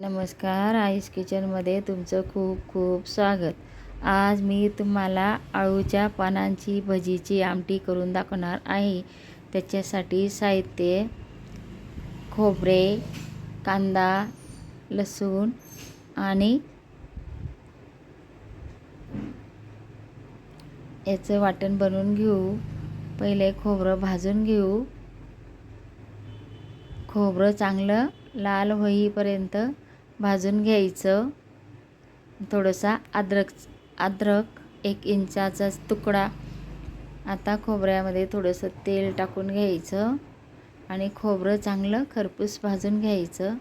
नमस्कार आईस किचनमध्ये तुमचं खूप खूप स्वागत. आज मी तुम्हाला आळूच्या पानांची भजीची आमटी करून दाखवणार आहे. त्याच्यासाठी साहित्य खोबरे कांदा लसूण आणि याचं वाटण बनवून घेऊ. पहिले खोबरं भाजून घेऊ. खोबरं चांगलं लाल होईपर्यंत भाजून घ्यायचं. थोडंसा अद्रक अद्रक एक इंचाचा तुकडा. आता खोबऱ्यामध्ये थोडंसं तेल टाकून घ्यायचं आणि खोबरं चांगलं खरपूस भाजून घ्यायचं.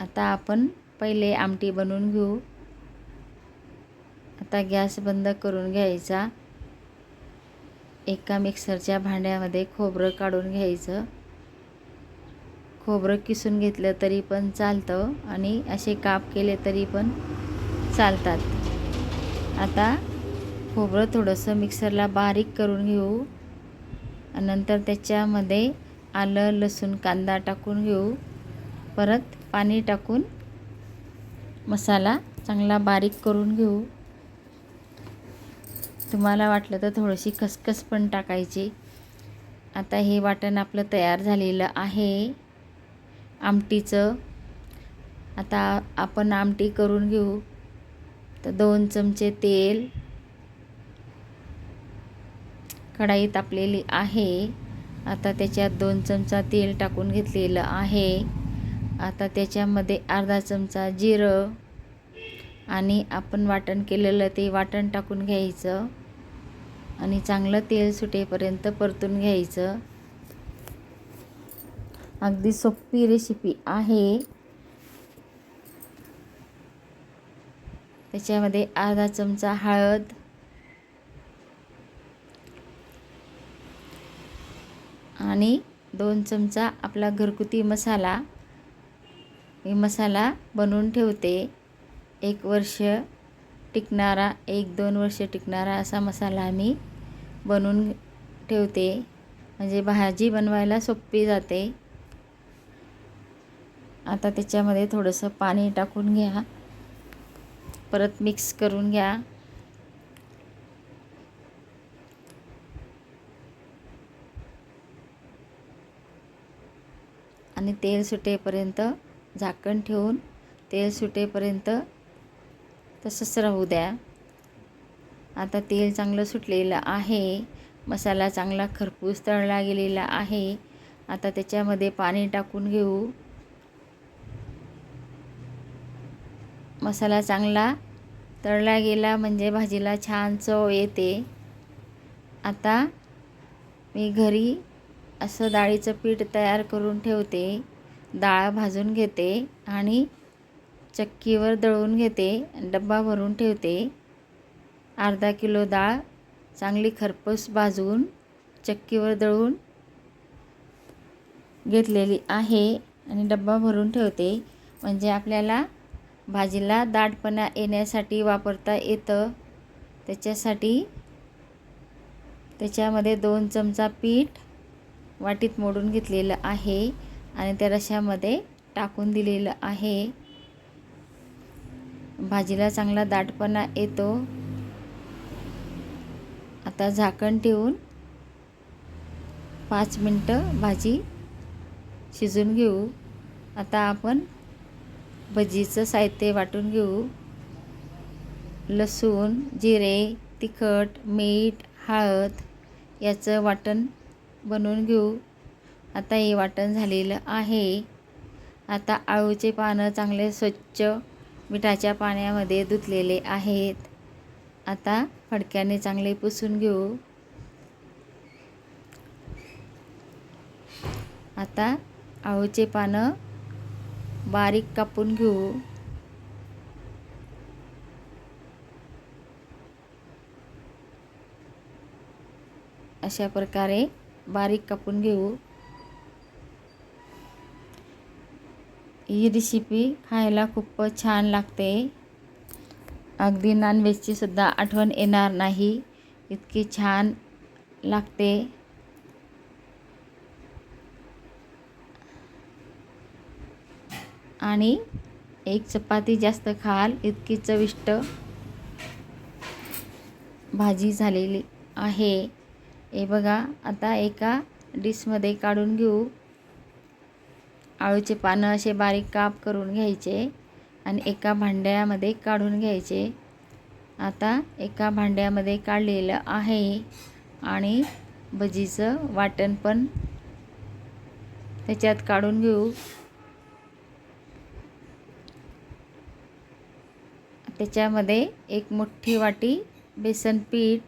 आता आपण पहिले आमटी बनवून घेऊ. आता गॅस बंद करून घ्यायचा. एका मिक्सरच्या भांड्यामध्ये खोबरं काढून घ्यायचं. खोबरं किसून घेतलं तरी पण चालतं आणि असे काप केले तरी पण चालतात. आता खोबरं थोडंसं मिक्सरला बारीक करून घेऊ नंतर त्याच्यामध्ये आलं लसूण कांदा टाकून घेऊ. परत पाणी टाकून मसाला चांगला बारीक करून घेऊ. तुम्हाला वाटलं तर थोडीशी खसखस पण टाकायची. आता हे वाटण आपलं तयार झालेलं आहे. आमटीचं. आता आपण आमटी करून घेऊ. तर दोन चमचे तेल. कढाई तापलेली आहे. आता त्याच्यात दोन चमचा तेल टाकून घेतलेलं आहे. आता त्याच्यामध्ये अर्धा चमचा जिरं आणि आपण वाटण केलेलं ते वाटण टाकून घ्यायचं. आणि चांगलं तेल सुटेपर्यंत परतून घ्यायचं. अगदी सोपी रेसिपी आहे. त्याच्यामध्ये अर्धा चमचा हळद. आणि दोन चमचा आपला घरगुती मसाला. मी मसाला बनवून ठेवते. एक वर्ष टिकणारा एक दोन वर्ष टिकणारा असा मसाला मी बनवून ठेवते. म्हणजे भाजी बनवायला सोपी जाते. आता त्याच्यामध्ये थोडंसं पाणी टाकून घ्या. परत मिक्स करून घ्या. आणि तेल सुटेपर्यंत झाकण ठेवून तेल सुटेपर्यंत तसंच राहू द्या. आता तेल चांगलं सुटलेलं आहे. मसाला चांगला खरपूस तळला गेलेला आहे. आता त्याच्यामध्ये पाणी टाकून घेऊ. मसाला चांगला तळला गेला म्हणजे भाजीला छान चव येते. आता मी घरी असं डाळीचं पीठ तयार करून ठेवते. डाळ भाजून घेते आणि चक्कीवर दळून घेते डब्बा भरून ठेवते. अर्धा किलो डाळ चांगली खरपूस भाजून चक्कीवर दळून घेतलेली आहे आणि डब्बा भरून ठेवते. म्हणजे आपल्याला भाजीला दाटपणा येण्यासाठी वापरता येतं. त्याच्यासाठी त्याच्यामध्ये दोन चमचा पीठ वाटीत मोडून घेतलेलं आहे आणि त्या रशामध्ये टाकून दिलेलं आहे. भाजीला चांगला दाटपणा येतो. आता झाकण ठेवून पाच मिनटं भाजी शिजून घेऊ. आता आपण भजीचं साहित्य वाटून घेऊ. लसूण जिरे तिखट मीठ हळद याचं वाटण बनवून घेऊ. आता हे वाटण झालेलं आहे. आता आळूचे पानं चांगले स्वच्छ मिठाच्या पाण्यामध्ये धुतलेले आहेत. आता फडक्याने चांगले पुसून घेऊ. आता आळूचे पानं बारीक कापून घेऊ. अशा प्रकारे बारीक कापून घेऊ. ही रेसिपी खायला खूपच छान लागते. अगदी नॉनव्हेजची सुद्धा आठवण येणार नाही. इतकी छान लागते. आणि एक चपाती जास्त खाल इतकी चविष्ट भाजी झालेली आहे. हे बघा आता एका डिशमध्ये काढून घेऊ. आळूचे पानं असे बारीक काप करून घ्यायचे आणि एका भांड्यामध्ये काढून घ्यायचे. आता एका भांड्यामध्ये काढलेलं आहे आणि भजीचं वाटण पण त्याच्यात काढून घेऊ. त्याच्यामध्ये एक मोठी वाटी बेसन पीठ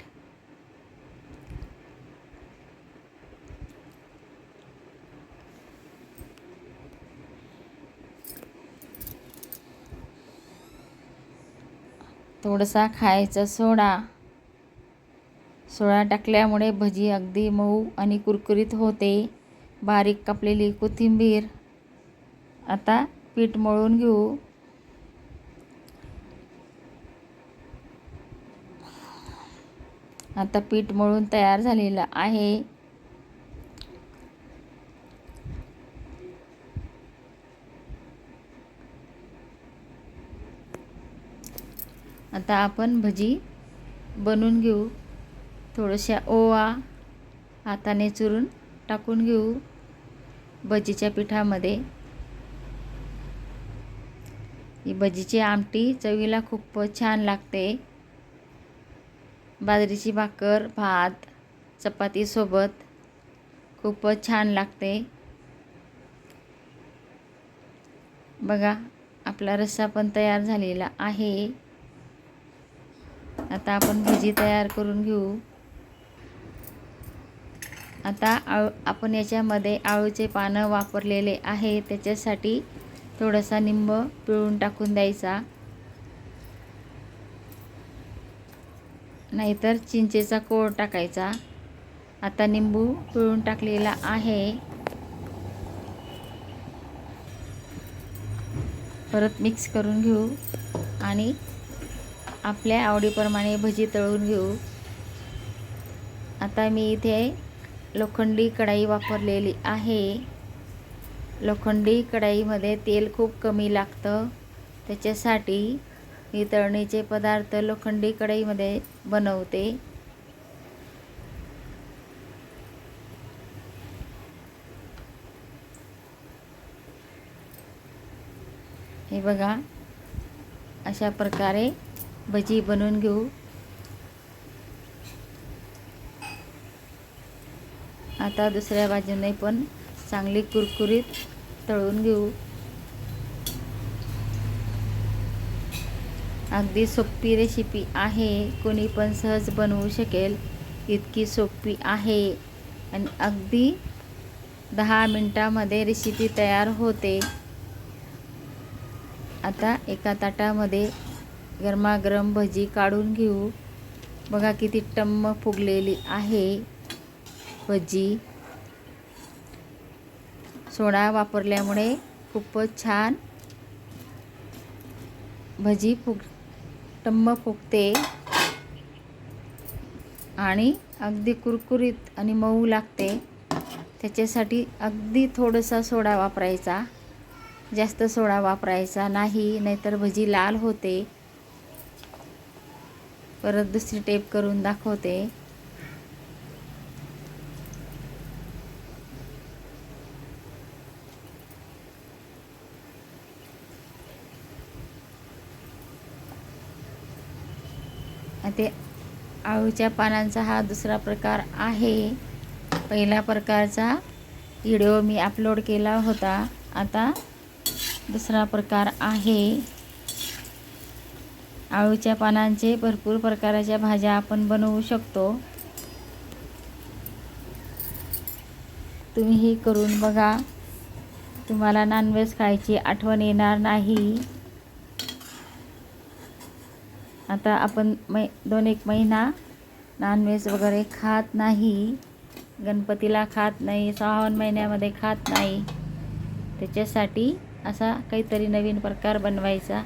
थोडासा खायचा सोडा. सोडा टाकल्यामुळे भजी अगदी मऊ आणि कुरकुरीत होते. बारीक कापलेली कोथिंबीर. आता पीठ मळून घेऊ. आता पीठ मळून तयार झालेलं आहे. आता आपण भजी बनवून घेऊ. थोड्याशा ओवा हाताने चुरून टाकून घेऊ भजीच्या पिठामध्ये. ही भजीची आमटी चवीला खूप छान लागते. बाजरीची भाकर भात चपातीसोबत खूपच छान लागते. बघा आपला रस्सा पण तयार झालेला आहे. आता आपण भजी तयार करून घेऊ. आता आळू आपण याच्यामध्ये आळूचे पानं वापरलेले आहे. त्याच्यासाठी थोडासा निंब पिळून टाकून द्यायचा. नाहीतर चिंचेचा कोळ टाकायचा. आता निंबू पिळून टाकलेला आहे. परत मिक्स करून घेऊ आणि आपल्या आवडीप्रमाणे भजी तळून घेऊ. आता मी इथे लोखंडी कढाई वापरलेली आहे. लोखंडी कढाईमध्ये तेल खूप कमी लागतं. त्याच्यासाठी मी तळणीचे पदार्थ लोखंडी कढईमध्ये बनवते. हे बघा अशा प्रकारे भजी बनवून घेऊ. आता दुसऱ्या बाजूने पण चांगली कुरकुरीत तळून घेऊ. अगदी सोपी रेसिपी आहे. कोणी पण सहज बनवू शकेल. इतकी सोपी आहे. आणि अगदी दहा मिनटामध्ये रेसिपी तयार होते. आता एका ताटामध्ये गरमागरम भजी काढून घेऊ. बघा किती टम्म फुगलेली आहे भजी. सोडा वापरल्यामुळे खूपच छान भजी फुग टम्म फुगते. आणि अगदी कुरकुरीत आणि मऊ लागते. त्याच्यासाठी अगदी थोडासा सोडा वापरायचा. जास्त सोडा वापरायचा नाही नाहीतर भजी लाल होते. परत दुसरी टेप करून दाखवते. ते आळूच्या पानांचा हा दुसरा प्रकार आहे. पहिल्या प्रकारचा व्हिडिओ मी अपलोड केला होता. आता दुसरा प्रकार आहे. आळूच्या पानांचे भरपूर प्रकाराच्या भाज्या आपण बनवू शकतो. तुम्हीही करून बघा. तुम्हाला नॉनव्हेज खायची आठवण येणार नाही. आता आपण मै दोन एक महिना नॉनव्हेज वगैरे खात नाही. गणपतीला खात नाही श्रावण महिन्यामध्ये खात नाही. त्याच्यासाठी असा काहीतरी नवीन प्रकार बनवायचा.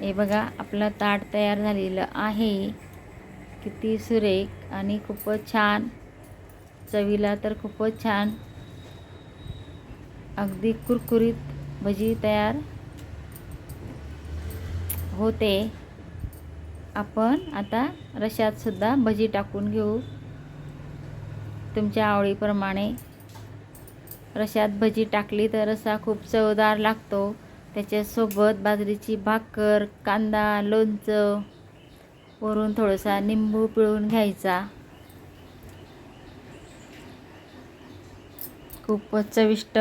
हे बघा आपलं ताट तयार झालेलं आहे. किती सुरेख आणि खूपच छान. चवीला तर खूपच छान. अगदी कुरकुरीत भजी तयार होते. आपण आता रशातसुद्धा भजी टाकून घेऊ. तुमच्या आवडीप्रमाणे रशात भजी टाकली तर रसा खूप चवदार लागतो. त्याच्यासोबत बाजरीची भाकर कांदा लोणचं वरून थोडासा निंबू पिळून घ्यायचा. खूपच चविष्ट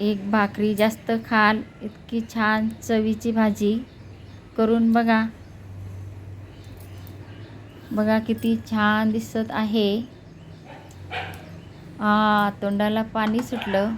एक भाकरी जास्त खाल इतकी छान चवीची भाजी करून बघा. बघा किती छान दिसत आहे. आ तोंडाला पाणी सुटलं.